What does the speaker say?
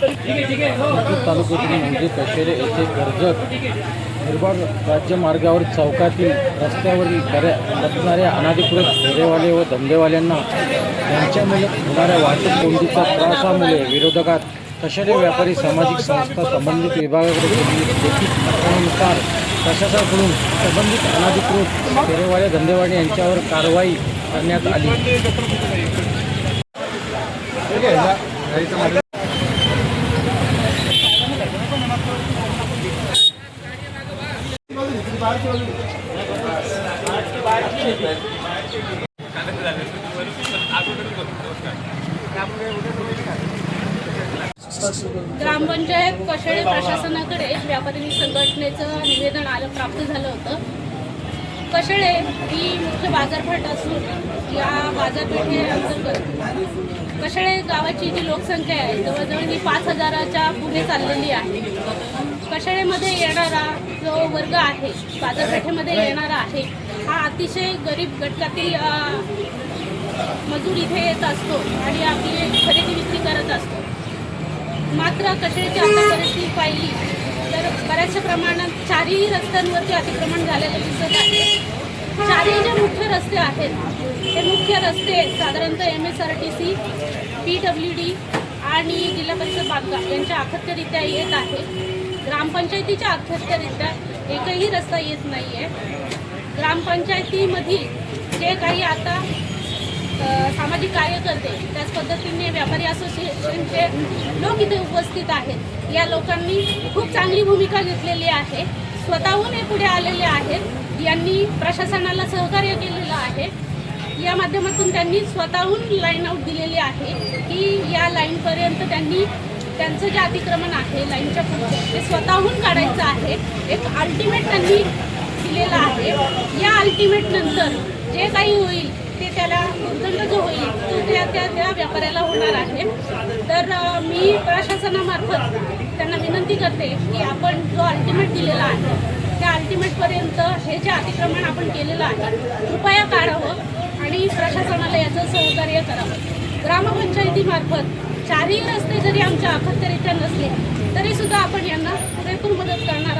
लातूर तालुक्यातील म्हणजे कशेरे येथे कर्जत निर्बाड राज्यमार्गावर चौकातील रस्त्यावरील बऱ्या लपणाऱ्या अनाधिकृत फेरेवाले व धंदेवाल्यांना यांच्यामुळे होणाऱ्या वाहतूक कोंडीचा त्रासामुळे विरोधकात कशेरे व्यापारी सामाजिक संस्था संबंधित विभागाकडे केलेली तक्रारीनुसार प्रशासनाकडून संबंधित अनाधिकृत फेरेवाले धंदेवाले यांच्यावर कारवाई करण्यात आली. ग्रामपंचायत कशेळे प्रशासनाकडे व्यापारी संघटनेचं निवेदन आलं प्राप्त झालं होतं. कशाळे ही मुख्य बाजारपेठ असून या बाजारपेठेअंतर्गत कशाळे गावाची जी लोकसंख्या आहे जवळजवळ ही पाच हजाराच्या पुढे चाललेली आहे. कशाळेमध्ये येणारा वर्ग आहे बाजारपेठेमध्ये येणारा आहे. हा अतिशय गरीब घटकातील मजूर इथे येत असतो आणि आपली खरेदी विक्री करत असतो. मात्र कचऱ्याची आता परिस्थिती पाहिली तर बऱ्याचशा प्रमाणात चारही रस्त्यांवरती अतिक्रमण झालेलं दिसत आहे. चारही जे मुख्य रस्ते आहेत ते मुख्य रस्ते साधारणतः M S R T C P W D आणि जिल्हा परिषद बांधकाम यांच्या अखत्यरित्या येत आहे. ग्रामपंचायतीच्या अखत्यरित्या एकही रस्ता येत नाही आहे ग्रामपंचायतीमधील जे काही आता सामाजिक कार्यकर्ते त्याच पद्धतीने व्यापारी असोसिएशनचे लोक इथे उपस्थित आहेत. या लोकांनी खूप चांगली भूमिका घेतलेली आहे. स्वतःहून हे पुढे आलेले आहेत. यांनी प्रशासनाला सहकार्य केलेलं आहे. या माध्यमातून त्यांनी स्वतःहून लाईन आऊट दिलेली आहे की या लाईनपर्यंत त्यांनी त्यांचं जे अतिक्रमण आहे लाईनच्या पुढचं ते स्वतःहून काढायचं आहे. एक अल्टिमेट त्यांनी दिलेलं आहे. या अल्टिमेट नंतर जे काही होईल ते त्याला उद्दंड जो होईल तो त्या त्या त्या व्यापाऱ्याला होणार आहे. तर मी प्रशासनामार्फत त्यांना विनंती करते की आपण जो अल्टिमेट दिलेला आहे त्या अल्टिमेटपर्यंत हे जे अतिक्रमण आपण केलेलं आहे कृपया काढावं आणि प्रशासनाला याचं सहकार्य करावं. ग्रामपंचायतीमार्फत चारही रस्ते जरी आमच्या अखत्यारीत्या नसले तरी सुद्धा आपण यांना पुरेपूर मदत करणार